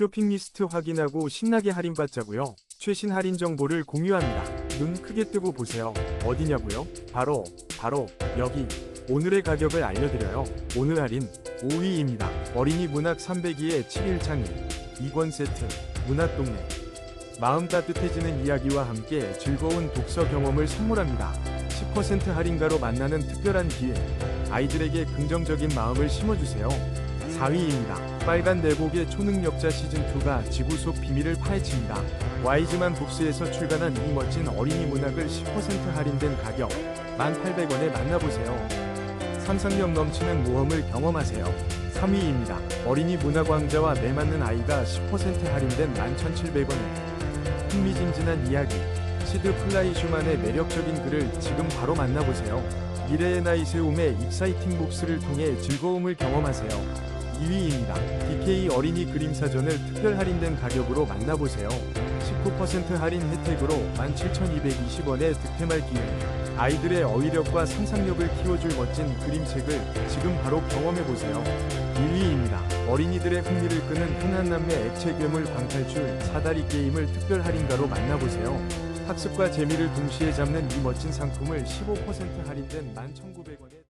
쇼핑 리스트 확인하고 신나게 할인받자고요. 최신 할인 정보를 공유합니다. 눈 크게 뜨고 보세요. 어디냐고요? 바로 바로 여기. 오늘의 가격을 알려드려요. 오늘 할인 5위입니다. 어린이 문학 302의 7일 창일 2권 세트 문학동네 마음 따뜻해지는 이야기와 함께 즐거운 독서 경험을 선물합니다. 10% 할인가로 만나는 특별한 기회. 아이들에게 긍정적인 마음을 심어주세요. 4위입니다. 빨간 내복의 초능력자 시즌2가 지구 속 비밀을 파헤칩니다. 와이즈만 북스에서 출간한 이 멋진 어린이 문학을 10% 할인된 가격 1,800원에 만나보세요. 상상력 넘치는 모험을 경험하세요. 3위입니다. 어린이 문학왕자와 매맞는 아이가 10% 할인된 11,700원에 흥미진진한 이야기 시드 플라이 슈만의 매력적인 글을 지금 바로 만나보세요. 미래의 나이세움의 익사이팅 복스를 통해 즐거움을 경험하세요. 2위입니다. DK 어린이 그림사전을 특별 할인된 가격으로 만나보세요. 19% 할인 혜택으로 17,220원에 득템할 기회. 아이들의 어휘력과 상상력을 키워줄 멋진 그림책을 지금 바로 경험해보세요. 1위입니다. 어린이들의 흥미를 끄는 흔한남매 액체 괴물 광탈출 사다리 게임을 특별 할인가로 만나보세요. 학습과 재미를 동시에 잡는 이 멋진 상품을 15% 할인된 11,900원에